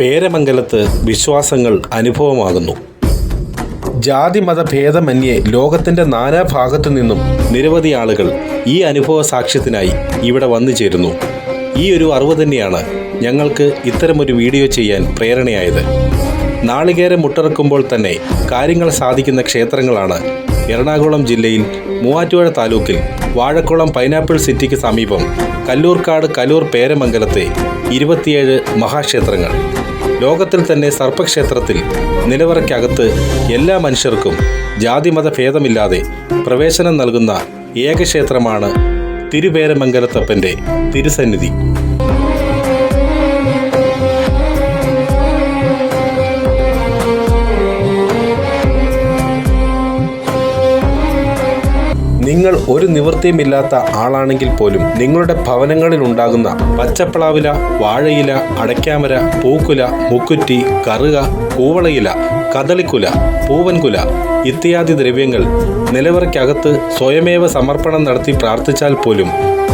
പേരമംഗലത്ത് വിശ്വാസങ്ങൾ അനുഭവമാകുന്നു. ജാതി മത ഭേദമന്യേ ലോകത്തിന്റെ നാനാഭാഗത്തു നിന്നും നിരവധി ആളുകൾ ഈ അനുഭവ സാക്ഷ്യത്തിനായി ഇവിടെ വന്നു ചേരുന്നു. ഈ ഒരു അറിവ് തന്നെയാണ് ഞങ്ങൾക്ക് ഇത്തരമൊരു വീഡിയോ ചെയ്യാൻ പ്രേരണയായത്. നാളികേരം മുട്ടിറക്കുമ്പോൾ തന്നെ കാര്യങ്ങൾ സാധിക്കുന്ന ക്ഷേത്രങ്ങളാണ് എറണാകുളം ജില്ലയിൽ മൂവാറ്റുപുഴ താലൂക്കിൽ വാഴക്കുളം പൈനാപ്പിൾ സിറ്റിക്ക് സമീപം കല്ലൂർക്കാട് കലൂർ പേരമംഗലത്തെ ഇരുപത്തിയേഴ് മഹാക്ഷേത്രങ്ങൾ. ലോകത്തിൽ തന്നെ സർപ്പക്ഷേത്രത്തിൽ നിലവറയ്ക്കകത്ത് എല്ലാ മനുഷ്യർക്കും ജാതിമത ഭേദമില്ലാതെ പ്രവേശനം നൽകുന്ന ഏകക്ഷേത്രമാണ് തിരുപേരമംഗലത്തപ്പന്റെ തിരുസന്നിധി. നിങ്ങൾ ഒരു നിവൃത്തിയുമില്ലാത്ത ആളാണെങ്കിൽ പോലും നിങ്ങളുടെ ഭവനങ്ങളിൽ ഉണ്ടാകുന്ന പച്ചപ്പളാവില വാഴയില അടയ്ക്കാമര പൂക്കുല മുക്കുറ്റി കറുക കൂവളയില കദളിക്കുല പൂവൻകുല ഇത്യാദി ദ്രവ്യങ്ങൾ നിലവറയ്ക്കകത്ത് സ്വയമേവ സമർപ്പണം നടത്തി പ്രാർത്ഥിച്ചാൽ പോലും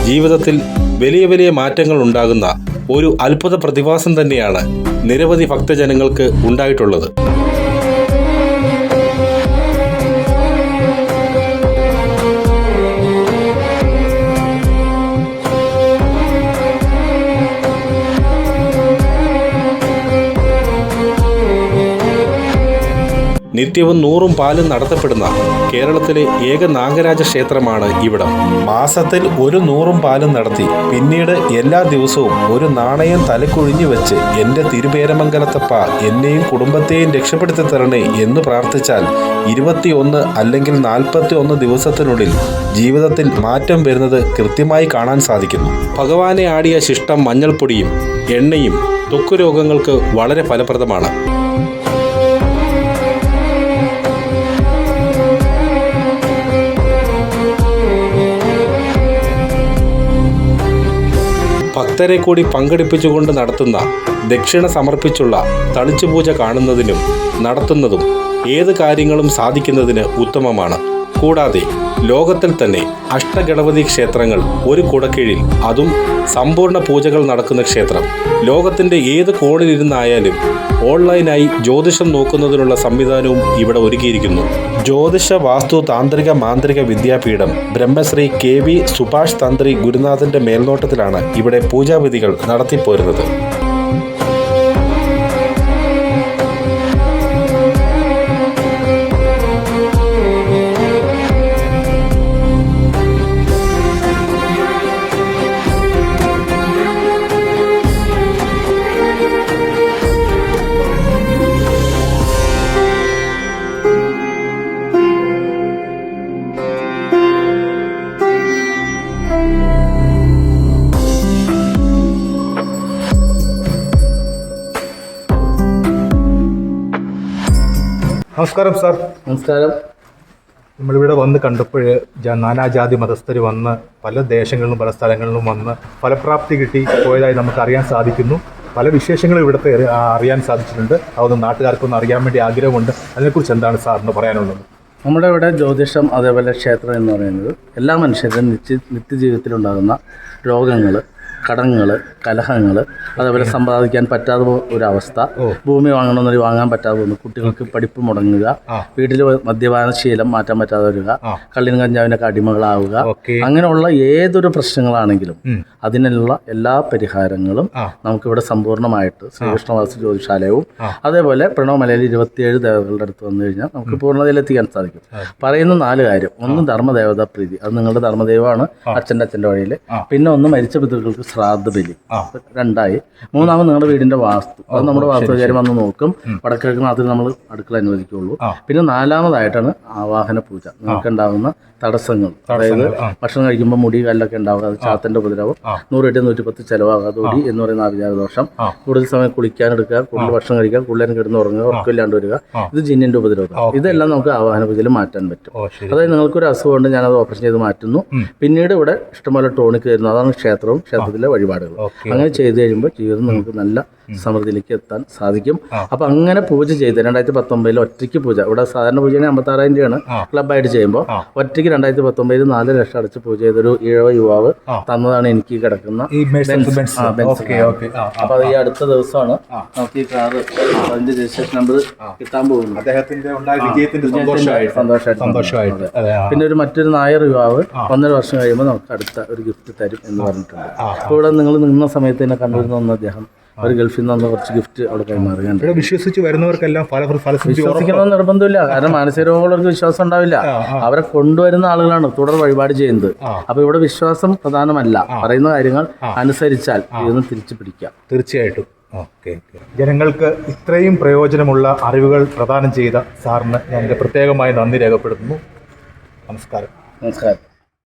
ജീവിതത്തിൽ വലിയ വലിയ മാറ്റങ്ങൾ ഉണ്ടാകുന്ന ഒരു അത്ഭുത പ്രതിഭാസം തന്നെയാണ് നിരവധി ഭക്തജനങ്ങൾക്ക് ഉണ്ടായിട്ടുള്ളത്. നിത്യവും നൂറും പാലും നടത്തപ്പെടുന്ന കേരളത്തിലെ ഏക നാഗരാജ ക്ഷേത്രമാണ് ഇവിടം. മാസത്തിൽ ഒരു നൂറും പാലും നടത്തി പിന്നീട് എല്ലാ ദിവസവും ഒരു നാണയം തലക്കൊഴിഞ്ഞു വെച്ച് എന്റെ തിരുപേരമംഗലത്തപ്പ എന്നെയും കുടുംബത്തെയും രക്ഷപ്പെടുത്തി തരണേ എന്ന് പ്രാർത്ഥിച്ചാൽ ഇരുപത്തിയൊന്ന് അല്ലെങ്കിൽ നാൽപ്പത്തി ഒന്ന് ദിവസത്തിനുള്ളിൽ ജീവിതത്തിൽ മാറ്റം വരുന്നത് കൃത്യമായി കാണാൻ സാധിക്കുന്നു. ഭഗവാനെ ആടിയ ശിഷ്ടം മഞ്ഞൾപ്പൊടിയും എണ്ണയും ത്വക്ക് രോഗങ്ങൾക്ക് വളരെ ഫലപ്രദമാണ്. ഭക്തരെ കൂടി പങ്കെടുപ്പിച്ചുകൊണ്ട് നടത്തുന്ന ദക്ഷിണ സമർപ്പിച്ചുള്ള തളിച്ചുപൂജ കാണുന്നതിനും നടത്തുന്നതും ഏത് കാര്യങ്ങളും സാധിക്കുന്നതിന് ഉത്തമമാണ്. കൂടാതെ ലോകത്തിൽ തന്നെ അഷ്ടഗണപതി ക്ഷേത്രങ്ങൾ ഒരു കുടക്കീഴിൽ അതും സമ്പൂർണ പൂജകൾ നടക്കുന്ന ക്ഷേത്രം. ലോകത്തിന്റെ ഏത് കോണിലിരുന്നായാലും ഓൺലൈനായി ജ്യോതിഷം നോക്കുന്നതിനുള്ള സംവിധാനവും ഇവിടെ ഒരുക്കിയിരിക്കുന്നു. ജ്യോതിഷ വാസ്തു താന്ത്രിക മാന്ത്രിക വിദ്യാപീഠം ബ്രഹ്മശ്രീ കെ വി സുഭാഷ് തന്ത്രി ഗുരുനാഥന്റെ മേൽനോട്ടത്തിലാണ് ഇവിടെ പൂജാവിധികൾ നടത്തിപ്പോരുന്നത്. നമസ്കാരം സാർ. നമസ്കാരം. നമ്മളിവിടെ വന്ന് കണ്ടപ്പോൾ നാനാജാതി മതസ്ഥർ വന്ന് പല ദേശങ്ങളിലും പല സ്ഥലങ്ങളിലും വന്ന് ഫലപ്രാപ്തി കിട്ടി പോയതായി നമുക്ക് അറിയാൻ സാധിക്കുന്നു. പല വിശേഷങ്ങളും ഇവിടുത്തെ അറിയാൻ സാധിച്ചിട്ടുണ്ട്. അതൊന്നും നാട്ടുകാർക്കൊന്ന് അറിയാൻ വേണ്ടി ആഗ്രഹമുണ്ട്. അതിനെക്കുറിച്ച് എന്താണ് സാറിന് പറയാനുള്ളത്? നമ്മുടെ ഇവിടെ ജ്യോതിഷം അതേപോലെ ക്ഷേത്രം എന്ന് പറയുന്നത് എല്ലാ മനുഷ്യരുടെയും നിത്യ നിത്യജീവിതത്തിലുണ്ടാകുന്ന രോഗങ്ങൾ കടങ്ങൾ കലഹങ്ങൾ അതേപോലെ സമ്പാദിക്കാൻ പറ്റാതെ ഒരവസ്ഥ. ഭൂമി വാങ്ങണമെന്നൊരു വാങ്ങാൻ പറ്റാതെ പോകുന്നു. കുട്ടികൾക്ക് പഠിപ്പ് മുടങ്ങുക. വീട്ടിൽ മദ്യപാന ശീലം മാറ്റാൻ പറ്റാതെ വരിക. കള്ളിനും കഞ്ചാവിനൊക്കെ അടിമകളാവുക. അങ്ങനെയുള്ള ഏതൊരു പ്രശ്നങ്ങളാണെങ്കിലും അതിനുള്ള എല്ലാ പരിഹാരങ്ങളും നമുക്കിവിടെ സമ്പൂർണമായിട്ട് ശ്രീകൃഷ്ണവാസു ജ്യോതിഷാലയവും അതേപോലെ പ്രണവമലയിൽ ഇരുപത്തിയേഴ് ദേവതകളുടെ അടുത്ത് വന്നു കഴിഞ്ഞാൽ നമുക്ക് പൂർണതയിലെത്തിക്കാൻ സാധിക്കും. പറയുന്ന നാല് കാര്യം. ഒന്ന് ധർമ്മദേവതാ പ്രീതി. അത് നിങ്ങളുടെ ധർമ്മദൈവമാണ് അച്ഛന്റെ അച്ഛന്റെ വഴിയിൽ. പിന്നെ ഒന്ന് മരിച്ച പിതൃക്കൾക്ക് ശ്രാദ്ധ ബലി. രണ്ടായി. മൂന്നാമത് നിങ്ങളുടെ വീടിന്റെ വാസ്തു. അത് നമ്മുടെ വാസ്തുകാര്യം വന്ന് നോക്കും. വടക്കിഴക്ക് മാത്രമേ നമ്മൾ അടുക്കള അനുവദിക്കുകയുള്ളൂ പിന്നെ നാലാമതായിട്ടാണ് ആവാഹന പൂജ. നിങ്ങൾക്ക് ഉണ്ടാകുന്ന തടസ്സങ്ങൾ. അതായത് ഭക്ഷണം കഴിക്കുമ്പോൾ മുടി കല്ലൊക്കെ ഉണ്ടാവുക അത് ചാത്തന്റെ ഉപദ്രവം. നൂറ് എട്ട് നൂറ്റി പത്ത് ചെലവാകാതെ ഒടി എന്ന് പറയുന്ന ആഭിചാരദോഷം കൂടുതൽ സമയം കുളിക്കാൻ എടുക്കുക കൂടുതൽ ഭക്ഷണം കഴിക്കുക കൂടുതൽ കിടന്ന് ഉറങ്ങുക ഉറക്കമില്ലാണ്ട് വരിക. ഇത് ജിന്നിന്റെ ഉപദ്രവം. ഇതെല്ലാം നമുക്ക് ആവാഹന പൂജയിൽ മാറ്റാൻ പറ്റും. അതായത് നിങ്ങൾക്കൊരു ഞാൻ ഞാനത് ഓപ്പറേഷൻ ചെയ്ത് മാറ്റുന്നു. പിന്നീട് ഇവിടെ ഇഷ്ടംപോലെ ടോണിക്ക് തരുന്നു. അതാണ് ക്ഷേത്രവും ക്ഷേത്രത്തിലെ വഴിപാടുകൾ. അങ്ങനെ ചെയ്തു കഴിയുമ്പോൾ ജീവിതം നമുക്ക് നല്ല സമൃദ്ധിയിലേക്ക് എത്താൻ സാധിക്കും. അപ്പൊ അങ്ങനെ പൂജ ചെയ്ത് രണ്ടായിരത്തി പത്തൊമ്പതിൽ ഒറ്റയ്ക്ക് പൂജ. ഇവിടെ സാധാരണ പൂജയാണ് അമ്പത്തി ആറായിരം രൂപയാണ്. ക്ലബായിട്ട് ചെയ്യുമ്പോൾ ഒറ്റയ്ക്ക് രണ്ടായിരത്തി പത്തൊമ്പതിൽ നാല് ലക്ഷം അടച്ച് പൂജ ചെയ്തൊരു ഈഴവ യുവാവ് തന്നതാണ് എനിക്ക് കിടക്കുന്ന. അപ്പൊ അത് ഈ അടുത്ത ദിവസമാണ് നമുക്ക് ഈ കാറ് അതിന്റെ രജിസ്ട്രേഷൻ നമ്പർ കിട്ടാൻ പോകുന്നത്. അദ്ദേഹത്തിന്റെ സന്തോഷമായിട്ട്. പിന്നെ ഒരു മറ്റൊരു നായർ യുവാവ് ഒന്നര വർഷം കഴിയുമ്പോൾ നമുക്ക് അടുത്ത ഒരു ഗിഫ്റ്റ് തരും എന്ന് പറഞ്ഞിട്ടുണ്ട്. അപ്പോൾ ഇവിടെ നിങ്ങൾ നിന്ന സമയത്ത് തന്നെ കണ്ടിരുന്നു ഒന്ന് അദ്ദേഹം ഒരു ഗൾഫിൽ നിന്ന് വന്ന കുറച്ച് ഗിഫ്റ്റ് അവിടെ കൈമാറുകയാണ്. ഇവിടെ വിശ്വസിച്ച് വരുന്നവർക്കെല്ലാം ഫല ഫലസിദ്ധി വിശ്വസിക്കണമെന്ന് നിർബന്ധമില്ല. കാരണം മാനസിക രോഗമുള്ളവർക്ക് വിശ്വാസം ഉണ്ടാവില്ല. അവരെ കൊണ്ടുവരുന്ന ആളുകളാണ് തുടർ വഴിപാട് ചെയ്യുന്നത്. അപ്പൊ ഇവിടെ വിശ്വാസം പ്രധാനമല്ല. പറയുന്ന കാര്യങ്ങൾ അനുസരിച്ചാൽ ഇതൊന്ന് തിരിച്ചു പിടിക്കാം. തീർച്ചയായിട്ടും. ഓക്കെ. ജനങ്ങൾക്ക് ഇത്രയും പ്രയോജനമുള്ള അറിവുകൾ പ്രദാനം ചെയ്ത സാറിന് ഞാൻ പ്രത്യേകമായി നന്ദി രേഖപ്പെടുത്തുന്നു. നമസ്കാരം. നമസ്കാരം.